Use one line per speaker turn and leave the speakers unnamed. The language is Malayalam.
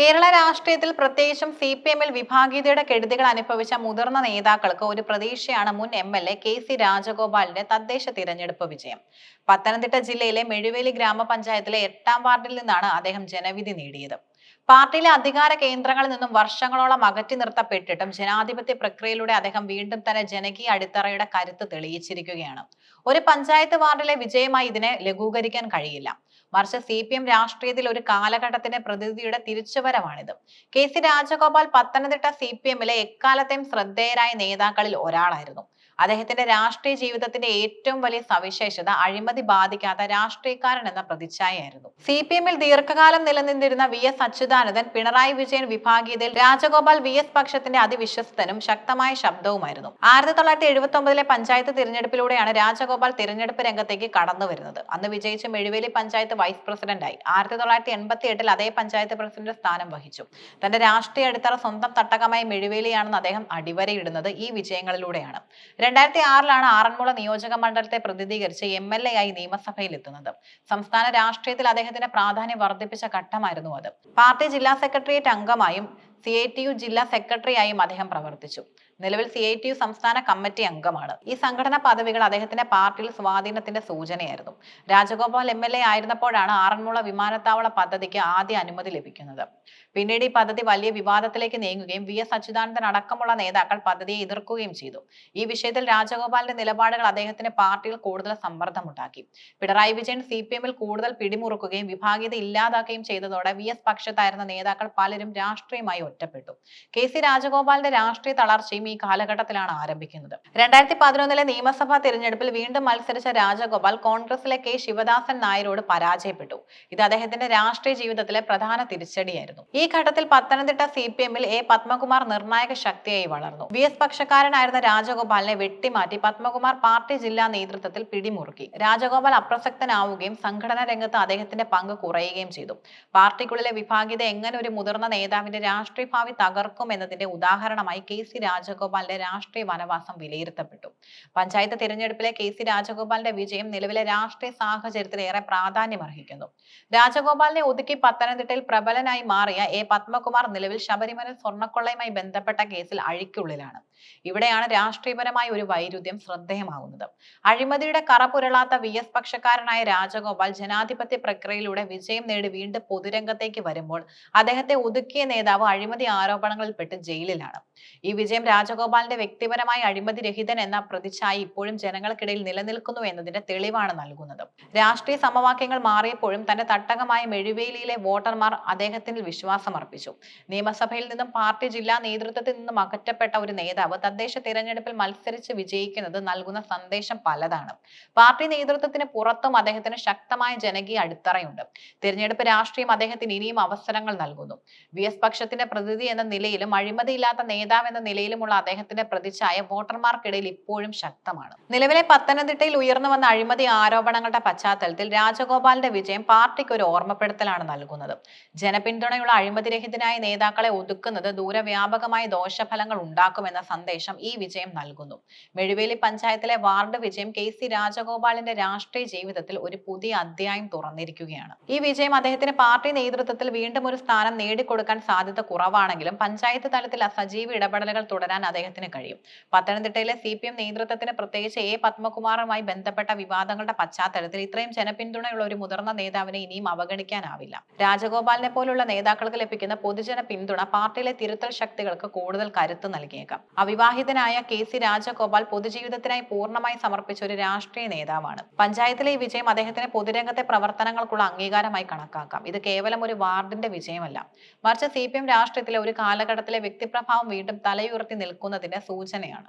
കേരള രാഷ്ട്രീയത്തിൽ പ്രത്യേകിച്ചും സി പി എമ്മിൽ വിഭാഗീയതയുടെ കെടുതികൾ അനുഭവിച്ച മുതിർന്ന നേതാക്കൾക്ക് ഒരു പ്രതീക്ഷയാണ് മുൻ M L A K C രാജഗോപാലിന്റെ തദ്ദേശ തിരഞ്ഞെടുപ്പ് വിജയം. പത്തനംതിട്ട ജില്ലയിലെ മെഴുവേലി ഗ്രാമപഞ്ചായത്തിലെ എട്ടാം വാർഡിൽ നിന്നാണ് അദ്ദേഹം ജനവിധി നേടിയത്. പാർട്ടിയിലെ അധികാര കേന്ദ്രങ്ങളിൽ നിന്നും വർഷങ്ങളോളം അകറ്റി നിർത്തപ്പെട്ടിട്ടും ജനാധിപത്യ പ്രക്രിയയിലൂടെ അദ്ദേഹം വീണ്ടും തന്നെ ജനകീയ അടിത്തറയുടെ കരുത്ത് തെളിയിച്ചിരിക്കുകയാണ്. ഒരു പഞ്ചായത്ത് വാർഡിലെ വിജയമായി ഇതിനെ ലഘൂകരിക്കാൻ കഴിയില്ല. മറിച്ച് സി പി എം രാഷ്ട്രീയത്തിൽ ഒരു കാലഘട്ടത്തിന്റെ പ്രതിനിധിയുടെ തിരിച്ചുവരവാണിത്. K C Rajagopal Pathanamthitta C P എമ്മിലെ എക്കാലത്തെയും ശ്രദ്ധേയരായ നേതാക്കളിൽ ഒരാളായിരുന്നു. അദ്ദേഹത്തിന്റെ രാഷ്ട്രീയ ജീവിതത്തിന്റെ ഏറ്റവും വലിയ സവിശേഷത അഴിമതി ബാധിക്കാത്ത രാഷ്ട്രീയക്കാരൻ എന്ന പ്രതിച്ഛായയായിരുന്നു. സി പി എമ്മിൽ ദീർഘകാലം നിലനിന്നിരുന്ന വി എസ് അച്യുതാനന്ദൻ പിണറായി വിജയൻ വിഭാഗീയതയിൽ രാജഗോപാൽ വി എസ് പക്ഷത്തിന്റെ അതിവിശ്വസ്തനും ശക്തമായ ശബ്ദവുമായിരുന്നു. ആയിരത്തി തൊള്ളായിരത്തി എഴുപത്തി ഒമ്പതിലെ പഞ്ചായത്ത് തിരഞ്ഞെടുപ്പിലൂടെയാണ് രാജഗോപാൽ തിരഞ്ഞെടുപ്പ് രംഗത്തേക്ക് കടന്നു വരുന്നത്. അന്ന് വിജയിച്ച മെഴുവേലി പഞ്ചായത്ത് വൈസ് പ്രസിഡന്റായി. ആയിരത്തി തൊള്ളായിരത്തി എൺപത്തി എട്ടിൽ അതേ പഞ്ചായത്ത് പ്രസിഡന്റ് സ്ഥാനം വഹിച്ചു. തന്റെ രാഷ്ട്രീയ അടിത്തറ സ്വന്തം തട്ടകമായി മെഴുവേലിയാണെന്ന് അദ്ദേഹം അടിവരയിടുന്നത് ഈ വിജയങ്ങളിലൂടെയാണ്. രണ്ടായിരത്തി ആറിലാണ് ആറന്മുള നിയോജക മണ്ഡലത്തെ പ്രതിനിധീകരിച്ച് എം എൽ എ ആയി നിയമസഭയിൽ എത്തുന്നത് സംസ്ഥാന രാഷ്ട്രീയത്തിൽ അദ്ദേഹത്തിന്റെ പ്രാധാന്യം വർദ്ധിപ്പിച്ച ഘട്ടമായിരുന്നു അത്. പാർട്ടി ജില്ലാ സെക്രട്ടേറിയറ്റ് അംഗമായും സി ജില്ലാ സെക്രട്ടറിയായും അദ്ദേഹം പ്രവർത്തിച്ചു. നിലവിൽ സി ഐ ടി യു സംസ്ഥാന കമ്മിറ്റി അംഗമാണ്. ഈ സംഘടനാ പദവികൾ അദ്ദേഹത്തിന്റെ പാർട്ടിയിൽ സ്വാധീനത്തിന്റെ സൂചനയായിരുന്നു. രാജഗോപാൽ എം എൽ എ ആയിരുന്നപ്പോഴാണ് ആറന്മുള വിമാനത്താവള പദ്ധതിക്ക് ആദ്യ അനുമതി ലഭിക്കുന്നത്. പിന്നീട് ഈ പദ്ധതി വലിയ വിവാദത്തിലേക്ക് നീങ്ങുകയും വി എസ് അച്യുതാനന്ദൻ അടക്കമുള്ള നേതാക്കൾ പദ്ധതിയെ എതിർക്കുകയും ചെയ്തു. ഈ വിഷയത്തിൽ രാജഗോപാലിന്റെ നിലപാടുകൾ അദ്ദേഹത്തിന്റെ പാർട്ടിയിൽ കൂടുതൽ സമ്മർദ്ദമുണ്ടാക്കി. പിണറായി വിജയൻ സി പി എമ്മിൽ കൂടുതൽ പിടിമുറുക്കുകയും വിഭാഗീയത ഇല്ലാതാക്കുകയും ചെയ്തതോടെ വി എസ് പക്ഷത്തായിരുന്ന നേതാക്കൾ പലരും രാഷ്ട്രീയമായി ഒറ്റപ്പെട്ടു. കെ സി രാജഗോപാലിന്റെ രാഷ്ട്രീയ തളർച്ചയും ഈ കാലഘട്ടത്തിലാണ് ആരംഭിക്കുന്നത്. രണ്ടായിരത്തി പതിനൊന്നിലെ നിയമസഭാ തെരഞ്ഞെടുപ്പിൽ വീണ്ടും മത്സരിച്ച രാജഗോപാൽ കോൺഗ്രസിലെ കെ ശിവദാസൻ നായരോട് പരാജയപ്പെട്ടു. ഇത് അദ്ദേഹത്തിന്റെ രാഷ്ട്രീയ ജീവിതത്തിലെ പ്രധാന തിരിച്ചടിയായിരുന്നു. ഈ ഘട്ടത്തിൽ പത്തനംതിട്ട സി പി എമ്മിൽ എ പത്മകുമാർ നിർണായക ശക്തിയായി വളർന്നു. വി എസ് പക്ഷക്കാരനായിരുന്ന രാജഗോപാലിനെ വെട്ടിമാറ്റി പത്മകുമാർ പാർട്ടി ജില്ലാ നേതൃത്വത്തിൽ പിടിമുറുക്കി. രാജഗോപാൽ അപ്രസക്തനാവുകയും സംഘടനാ രംഗത്ത് അദ്ദേഹത്തിന്റെ പങ്ക് കുറയുകയും ചെയ്തു. പാർട്ടിക്കുള്ളിലെ വിഭാഗീയത എങ്ങനെ ഒരു മുതിർന്ന നേതാവിന്റെ രാഷ്ട്രീയ ഭാവി തകർക്കും എന്നതിന്റെ ഉദാഹരണമായി കെ സി രാജഗോപാലിന്റെ രാഷ്ട്രീയ വനവാസം വിലയിരുത്തപ്പെട്ടു. പഞ്ചായത്ത് തിരഞ്ഞെടുപ്പിലെ കെ സി രാജഗോപാലിന്റെ വിജയം നിലവിലെ രാഷ്ട്രീയ സാഹചര്യത്തിൽ ഏറെ പ്രാധാന്യമർഹിക്കുന്നു രാജഗോപാലിനെ ഒതുക്കി പത്തനംതിട്ടയിൽ പ്രബലനായി മാറിയ എ പത്മകുമാർ നിലവിൽ ശബരിമല സ്വർണക്കൊള്ളയുമായി ബന്ധപ്പെട്ട കേസിൽ അഴിക്കുള്ളിലാണ്. ഇവിടെയാണ് രാഷ്ട്രീയപരമായ ഒരു വൈരുദ്ധ്യം ശ്രദ്ധേയമാകുന്നത്. അഴിമതിയുടെ കറ പുരളാത്ത വി എസ് പക്ഷക്കാരനായ രാജഗോപാൽ ജനാധിപത്യ പ്രക്രിയയിലൂടെ വിജയം നേടി വീണ്ടും പൊതുരംഗത്തേക്ക് വരുമ്പോൾ അദ്ദേഹത്തെ ഒതുക്കിയ നേതാവ് അഴിമതി ആരോപണങ്ങളിൽപ്പെട്ട് ജയിലിലാണ്. ഈ വിജയം രാജഗോപാലിന്റെ വ്യക്തിപരമായ അഴിമതി രഹിതൻ എന്ന പ്രതിച്ഛായ ഇപ്പോഴും ജനങ്ങൾക്കിടയിൽ നിലനിൽക്കുന്നു എന്നതിന്റെ തെളിവാണ് നൽകുന്നത്. രാഷ്ട്രീയ സമവാക്യങ്ങൾ മാറിയപ്പോഴും തന്റെ തട്ടകമായ മെഴുവേലിയിലെ വോട്ടർമാർ അദ്ദേഹത്തിൽ വിശ്വാസമർപ്പിച്ചു. നിയമസഭയിൽ നിന്നും പാർട്ടി ജില്ലാ നേതൃത്വത്തിൽ നിന്നും അകറ്റപ്പെട്ട ഒരു നേതാവ് തദ്ദേശ തിരഞ്ഞെടുപ്പിൽ മത്സരിച്ച് വിജയിക്കുന്നത് നൽകുന്ന സന്ദേശം പലതാണ്. പാർട്ടി നേതൃത്വത്തിന് പുറത്തും അദ്ദേഹത്തിന് ശക്തമായ ജനകീയ അടിത്തറയുണ്ട്. തിരഞ്ഞെടുപ്പ് രാഷ്ട്രീയം അദ്ദേഹത്തിന് ഇനിയും അവസരങ്ങൾ നൽകുന്നു. വി എസ് പക്ഷത്തിന്റെ പ്രതിനിധി എന്ന നിലയിലും അഴിമതിയില്ലാത്ത നേതാവ് എന്ന നിലയിലുമുള്ള അദ്ദേഹത്തിന്റെ പ്രതിച്ഛായ വോട്ടർമാർക്കിടയിൽ ഇപ്പോഴും ശക്തമാണ്. നിലവിലെ പത്തനംതിട്ടയിൽ ഉയർന്നു വന്ന അഴിമതി ആരോപണങ്ങളുടെ പശ്ചാത്തലത്തിൽ രാജഗോപാലിന്റെ വിജയം പാർട്ടിക്ക് ഒരു ഓർമ്മപ്പെടുത്തലാണ് നൽകുന്നത്. ജനപിന്തുണയുള്ള അഴിമതിരഹിതനായ നേതാക്കളെ ഒതുക്കുന്നത് ദൂരവ്യാപകമായ ദോഷഫലങ്ങൾ ഉണ്ടാക്കുമെന്ന സന്ദേശം ഈ വിജയം നൽകുന്നു. മെഴുവേലി പഞ്ചായത്തിലെ വാർഡ് വിജയം കെ സി രാജഗോപാലിന്റെ രാഷ്ട്രീയ ജീവിതത്തിൽ ഒരു പുതിയ അധ്യായം തുറന്നിരിക്കുകയാണ്. ഈ വിജയം അദ്ദേഹത്തിന് പാർട്ടി നേതൃത്വത്തിൽ വീണ്ടും ഒരു സ്ഥാനം നേടിക്കൊടുക്കാൻ സാധ്യത കുറവാണെങ്കിലും പഞ്ചായത്ത് തലത്തിൽ അസജീവ ഇടപെടലുകൾ തുടരാൻ അദ്ദേഹത്തിന് കഴിയും. പത്തനംതിട്ടയിലെ സി പി എം നേതൃത്വത്തിന് പ്രത്യേകിച്ച് എ പത്മകുമാറുമായി ബന്ധപ്പെട്ട വിവാദങ്ങളുടെ പശ്ചാത്തലത്തിൽ ഇത്രയും ജനപിന്തുണയുള്ള ഒരു മുതിർന്ന നേതാവിനെ ഇനിയും അവഗണിക്കാനാവില്ല. രാജഗോപാലിനെ പോലുള്ള നേതാക്കൾക്ക് ലഭിക്കുന്ന പൊതുജന പിന്തുണ പാർട്ടിയിലെ തിരുത്തൽ ശക്തികൾക്ക് കൂടുതൽ കരുത്ത് നൽകിയേക്കാം. അവിവാഹിതനായ കെ സി രാജഗോപാൽ പൊതുജീവിതത്തിനായി പൂർണമായി സമർപ്പിച്ച ഒരു രാഷ്ട്രീയ നേതാവാണ്. പഞ്ചായത്തിലെ ഈ വിജയം അദ്ദേഹത്തിന് പൊതുരംഗത്തെ പ്രവർത്തനങ്ങൾക്കുള്ള അംഗീകാരമായി കണക്കാക്കാം. ഇത് കേവലം ഒരു വാർഡിന്റെ വിജയമല്ല. മറിച്ച് സി പി എം രാഷ്ട്രീയത്തിലെ ഒരു കാലഘട്ടത്തിലെ വ്യക്തിപ്രഭാവം വീണ്ടും തലയുയർത്തി നിൽക്കുന്നതിന്റെ സൂചനയാണ്.